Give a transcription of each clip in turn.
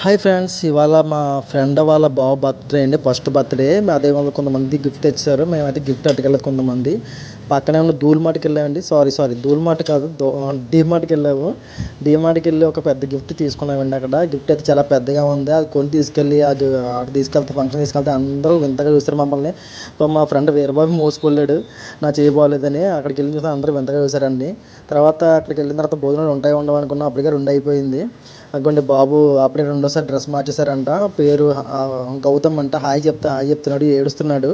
Hi friends ఇవాళ మా friend వాళ్ళ బాబు బర్త్డే అండి. ఫస్ట్ బర్త్డే అదే వాళ్ళు కొంతమంది గిఫ్ట్ తెచ్చారు. మేమైతే గిఫ్ట్ అట్టుకెళ్ళలేదు కొంతమంది. పక్కనే ఉన్న ధూళిమాటకి వెళ్ళామండి. సారీ సారీ ధూళిమాట కాదు డీమార్ట్కి వెళ్ళాము. డీమార్ట్కి వెళ్ళి ఒక పెద్ద గిఫ్ట్ తీసుకున్నామండి అక్కడ. గిఫ్ట్ అయితే చాలా పెద్దగా ఉంది. అది కొని తీసుకెళ్ళి అది అక్కడ తీసుకెళ్తే ఫంక్షన్ తీసుకెళ్తే అందరూ వింతగా చూస్తారు మమ్మల్ని. మా ఫ్రెండ్ వీరబాబు మోసుకెళ్ళాడు నా చేయబోలేదని అక్కడికి వెళ్ళిన చూస్తే అందరూ వింతగా చూసారండి తర్వాత అక్కడికి వెళ్ళిన తర్వాత భోజనాలు ఉంటాయి ఉండవు అనుకున్నా అప్పటికే రెండు అయిపోయింది. అదిగోండి బాబు అప్పుడే రెండోసారి డ్రెస్ మార్చేశారంట. పేరు గౌతమ్ అంట. హాయ్ చెప్తా హాయ్ చెప్తున్నాడు ఏడుస్తున్నాడు.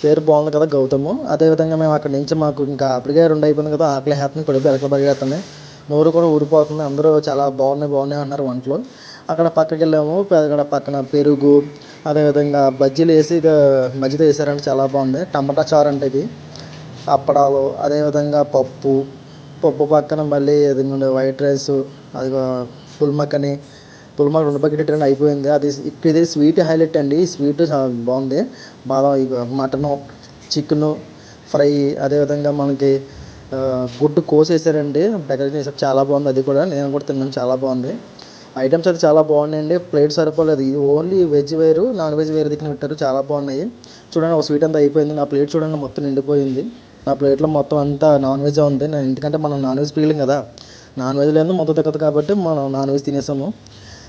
పేరు బాగుంది కదా గౌతము. అదేవిధంగా మేము అక్కడి నుంచి మాకు ఇంకా అప్పటికే రెండు అయిపోయింది కదా ఆకలి హ్యాపీ కడుపు ఎలకలు పరిగెడుతున్నాయి నోరు కూడా ఊరిపోతుంది అందరూ చాలా బాగున్నాయి బాగున్నాయి అన్నారు వంటలు అక్కడ పక్కకి వెళ్ళాము అక్కడ పక్కన పెరుగు అదేవిధంగా బజ్జీలు వేసి ఇక మజ్జిగ వేసారంటే చాలా బాగుంది. టమాటా చారు అంటే ఇది. అప్పడాలు అదేవిధంగా పప్పు పప్పు పక్కన మళ్ళీ అది వైట్ రైస్ అది పుల్మక్కని పుల్మక్ రెండు బకెట్ రెండు అయిపోయింది. అది ఇది స్వీట్ హైలైట్ అండి. స్వీట్ చాలా బాగుంది. బాగా మటను చికెను ఫ్రై అదేవిధంగా మనకి గుడ్డు కోసేసారండి. డెకరేషన్ చేశారు చాలా బాగుంది. అది కూడా నేను కూడా తిన్నాను. చాలా బాగుంది. ఐటమ్స్ అయితే చాలా బాగున్నాయండి. ప్లేట్ సరిపోలేదు. ఇది ఓన్లీ వెజ్ వేరు నాన్ వెజ్ వేరు దిక్కున పెట్టారు. చాలా బాగున్నాయి. చూడండి ఒక స్వీట్ అంతా అయిపోయింది. నా ప్లేట్ చూడండి మొత్తం నిండిపోయింది. నా ప్లేట్లో మొత్తం అంతా నాన్ వెజ్ ఉంది. నేను ఎందుకంటే మనం నాన్ వెజ్ పీలింగ్ కదా. నాన్ వెజ్ లేదు మొత్తం తిక్కదు కాబట్టి మనం నాన్ వెజ్ తినేసాము.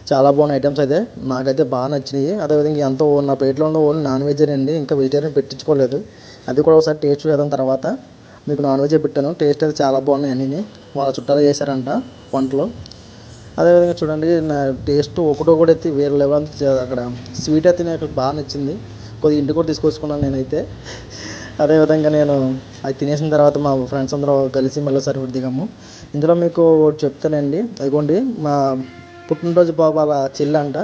చాలా బాగున్న ఐటమ్స్ అయితే. నాకైతే బాగా నచ్చినాయి. అదేవిధంగా ఎంతో నా ప్లేట్లో ఉన్న ఓన్లీ నాన్ వెజ్ అండి. ఇంకా వెజిటేరియన్ పెట్టించుకోలేదు. అది కూడా ఒకసారి టేస్ట్ చేద్దాం తర్వాత. మీకు నాన్ వెజ్ పెట్టాను. టేస్ట్ అయితే చాలా బాగున్నాయి అన్నీ వాళ్ళ చుట్టాలు చేశారంట వంటలు. అదేవిధంగా చూడండి నా టేస్ట్ ఒకటో కూడా అయితే వేరే లెవెల్ అక్కడ స్వీట్ అయితే నాకు బాగా నచ్చింది. కొద్దిగా ఇంటికి కూడా తీసుకొచ్చుకున్నాను నేనైతే. అదేవిధంగా నేను అది తినేసిన తర్వాత మా ఫ్రెండ్స్ అందరూ కలిసి మళ్ళీ సర్వీస్ దిగాము. ఇందులో మీకు ఒకటి చెప్తానండి. అదిగోండి మా పుట్టినరోజు బాబు వాళ్ళ చెల్లి అంట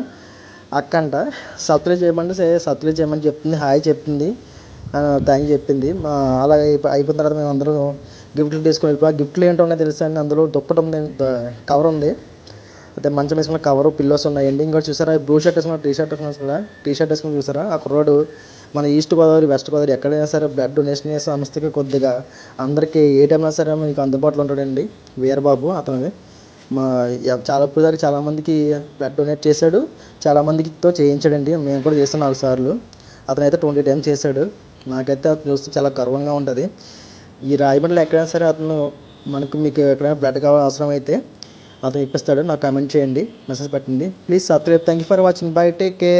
అక్క అంట. సబ్స్క్రైబ్ చేయమంటే సరే సబ్స్క్రైబ్ చేయమని చెప్తుంది హాయ్ చెప్తుంది థ్యాంక్ చెప్పింది. మా అలా అయిపోయిన తర్వాత మేము అందరూ గిఫ్ట్లు తీసుకొని వెళ్ళిపోయి గిఫ్ట్లు ఏంటో ఉన్నాయో తెలుసా అండి. అందులో దుప్పటి ఉంది కవర్ ఉంది. అయితే మంచం వేసుకున్న కవరు పిల్లోస్ ఉన్నాయండి. ఇంకోటి చూసారా బ్లూ షర్ట్ వేసుకున్న టీ షర్ట్ వేసుకున్నా కదా టీ షర్ట్ వేసుకుని చూసారా? ఆ కుర్రాడు మన ఈస్ట్ గోదావరి వెస్ట్ గోదావరి ఎక్కడైనా సరే బ్లడ్ డొనేషన్ చేసే సంస్థకి కొద్దిగా అందరికీ ఏ టైంలో సరే మీకు అందుబాటులో ఉంటాడండి. వీరబాబు అతను మా చాలా ఇప్పుడు చాలామందికి బ్లడ్ డొనేట్ చేశాడు. చాలామందితో చేయించాడండి. మేము కూడా చేస్తాం నాలుగు సార్లు. అతనైతే ట్వంటీ టైమ్స్ చేశాడు. నాకైతే అతను చూస్తే చాలా గర్వంగా ఉంటుంది. ఈ రాయబండ్లో ఎక్కడైనా సరే అతను మనకు మీకు ఎక్కడైనా బ్లడ్ కావాలి అవసరం అయితే అతను ఇప్పిస్తాడు. నాకు కమెంట్ చేయండి. మెసేజ్ పెట్టండి. Please subscribe thank you for watching bye take care